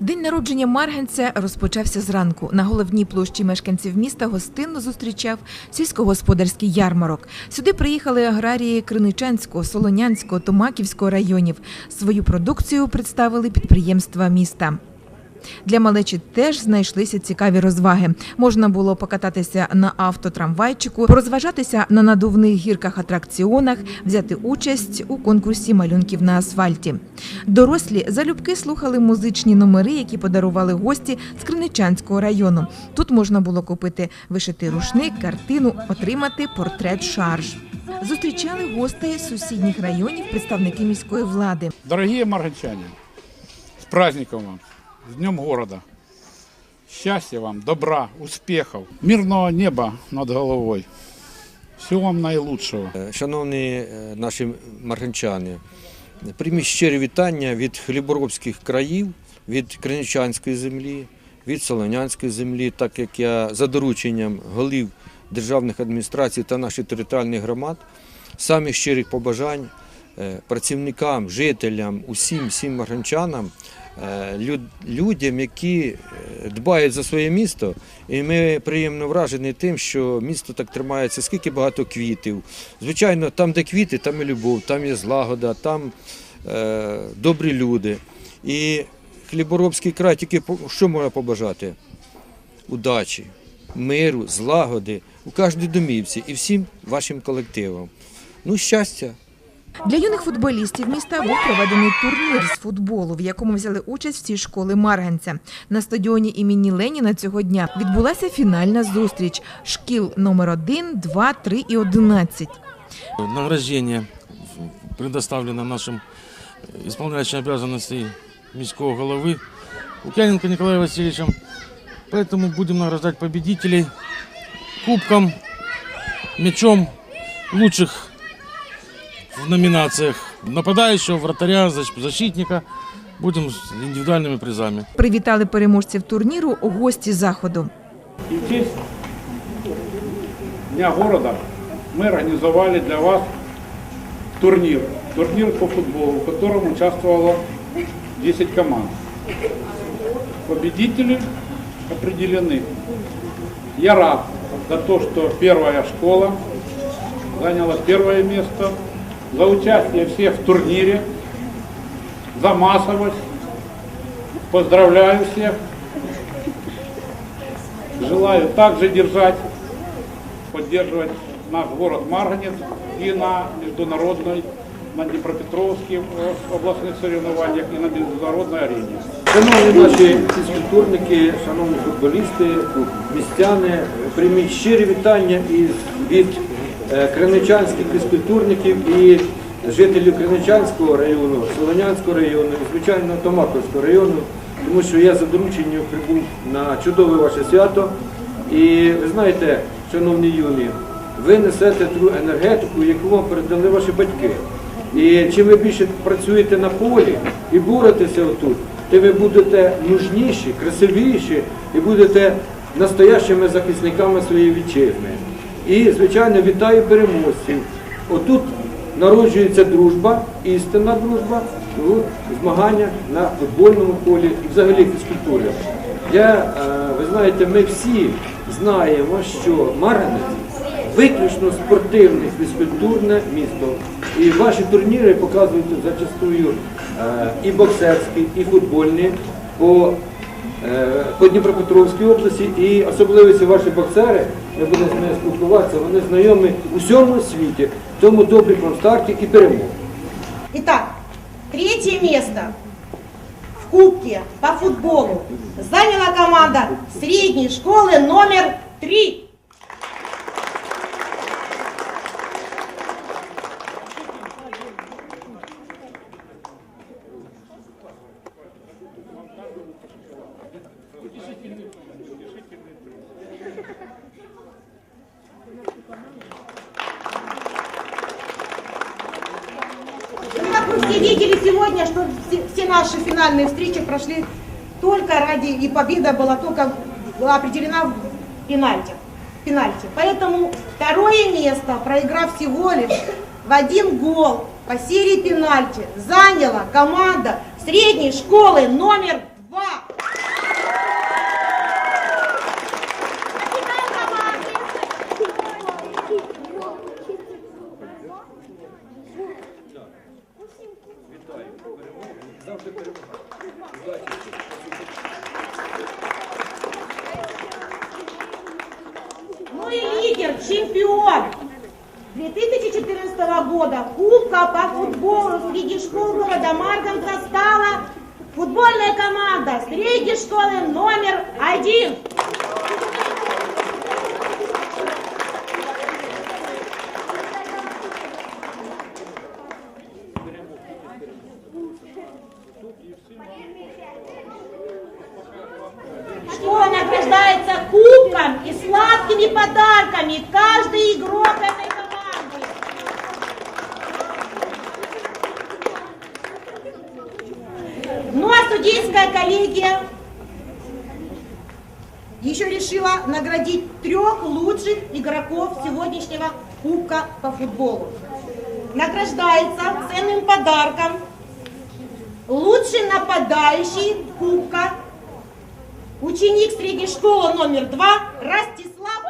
День народження Марганця розпочався зранку. На головній площі мешканців міста гостинно зустрічав сільськогосподарський ярмарок. Сюди приїхали аграрії Криничанського, Солонянського, Томаківського районів. Свою продукцію представили підприємства міста. Для малечі теж знайшлися цікаві розваги. Можна було покататися на автотрамвайчику, розважатися на надувних гірках атракціонах, взяти участь у конкурсі малюнків на асфальті. Дорослі залюбки слухали музичні номери, які подарували гості з Криничанського району. Тут можна було купити вишитий рушник, картину, отримати портрет шарж. Зустрічали гостей з сусідніх районів представники міської влади. Дорогие марганчане, с праздником вам, с Днем города. Счастья вам, добра, успехов, мирного неба над головой. Всего вам наилучшего. Шановні е, наші марганчани, прийміть щирі вітання від хліборобських країв, від Криничанської землі, від Солонянської землі, так як я за дорученням голів державних адміністрацій та наших територіальних громад, самих щирих побажань е, працівникам, жителям, усім всім марганчанам, людям, які е, дбають за своє місто. І ми приємно вражені тим, що місто так тримається, скільки багато квітів. Звичайно, там, де квіти, там і любов, там є злагода, там е, добрі люди. І Хліборобський край тільки що можна побажати? Удачі, миру, злагоди у кожній домівці і всім вашим колективам. Ну, щастя. Для юних футболістів міста був проведений турнір з футболу, в якому взяли участь всі школи Марганця. На стадіоні імені Леніна цього дня відбулася фінальна зустріч шкіл номер 1, 2, 3 і 11. Награждение предоставлено нашим э, исполняющим обязанности міського головы Лукьяненко Николаем Васильевичем. Поэтому будем награждать победителей кубком, мячом лучших в номинациях нападающего, вратаря, защ- защитника. Будем с индивидуальными призами. Привітали переможців турніру гості заходу. И в честь Дня города мы организовали для вас турнир. Турнир по футболу, в котором участвовало 10 команд. Победители определены. Я рад за то, что первая школа заняла первое место, за участие всех в турнире, за массовость. Поздравляю всех. Желаю также держать, поддерживать наш город Марганец и на международной, на Днепропетровских э, областных соревнованиях и на международной арене. Шановні наші фізкультурники, шановні футболісти, містяни, прийміть щирі вітання із від е, криничанських фізкультурників і жителів Криничанського району, Солонянського району і, звичайно, Томаковського району, тому що я за дорученням прибув на чудове ваше свято. І ви знаєте, шановні юні, ви несете ту енергетику, яку вам передали ваші батьки. І чим ви більше працюєте на полі і боретеся отут, тим ви будете нужніші, красивіші і будете настоящими захисниками своєї вітчизни. І, звичайно, вітаю переможців. Отут народжується дружба, істинна дружба, змагання на футбольному полі і взагалі фізкультурі. Я, е, ви знаєте, ми всі знаємо, що Марганець виключно спортивне фізкультурне місто. І ваші турніри показують зачастую е, і боксерські, і футбольні Е, по Дніпропетровській області. І особливості ваші боксери, ми будемо з ними спілкуватися, вони знайомі у всьому світі, тому добрі промстарті і перемоги. І так, третє місце в кубці по футболу зайняла команда середньої школи номер 3 вы все видели сегодня, что все, все наши финальные встречи прошли только ради, и победа была только была определена в пенальти. пенальти. Поэтому второе место, проиграв всего лишь в один гол по серии пенальти, заняла команда средней школы номер 2014 года. Кубка по футболу. Среди школ города Марганца стала футбольная команда средней школы номер один. Школа награждается кубком и сладкими подарками. Каждый игрок коллегия еще решила наградить трех лучших игроков сегодняшнего кубка по футболу. Награждается ценным подарком лучший нападающий кубка Ученик средней школы номер два Ростислав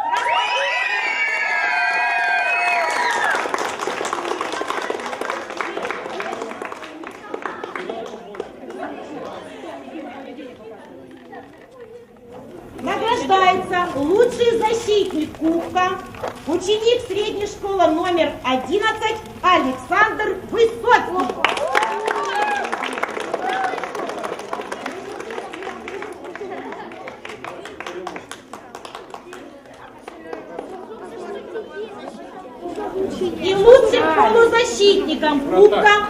Награждается лучший защитник Кубка, ученик средней школы номер 11 Александр Высоцкий. И лучшим полузащитником Кубка.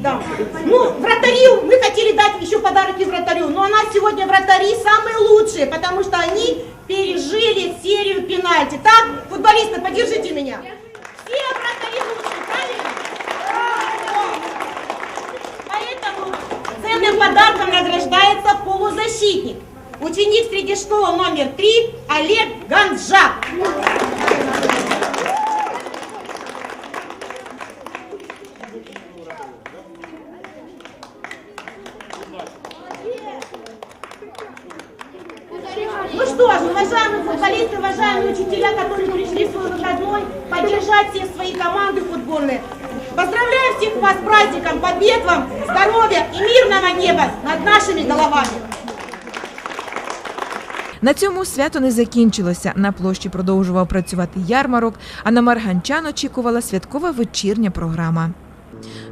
Да. Ну, вратарю, мы хотели вратари самые лучшие, потому что они пережили серию пенальти. Так, футболисты, поддержите меня. Все вратари лучшие, правильно? Поэтому ценным подарком награждается полузащитник. Ученик среди школы номер три Олег Ганжак. уважаемые футболисты, уважаемые учителя, которые пришли в свой выходной поддержать все свои команды футбольные. Поздравляю всех вас с праздником, побед вам, здоровья и мирного неба над нашими головами. На цьому свято не закінчилося. На площі продовжував працювати ярмарок, а на Марганчан очікувала святкова вечірня програма.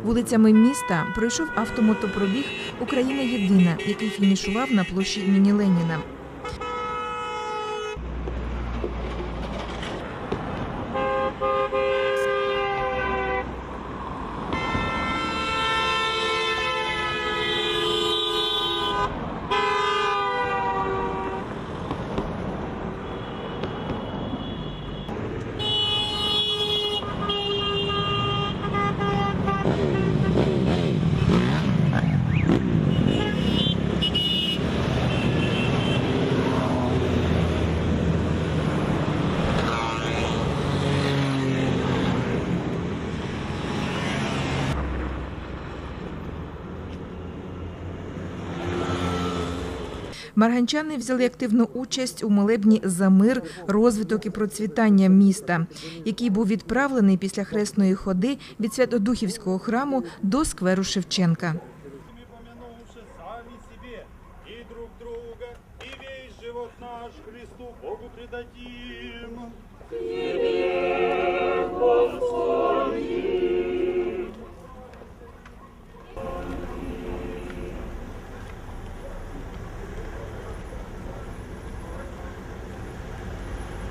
Вулицями міста пройшов автомотопробіг Україна єдина, який фінішував на площі імені Леніна. Марганчани взяли активну участь у молебні за мир, розвиток і процвітання міста, який був відправлений після хресної ходи від Святодухівського храму до скверу Шевченка. и помянувши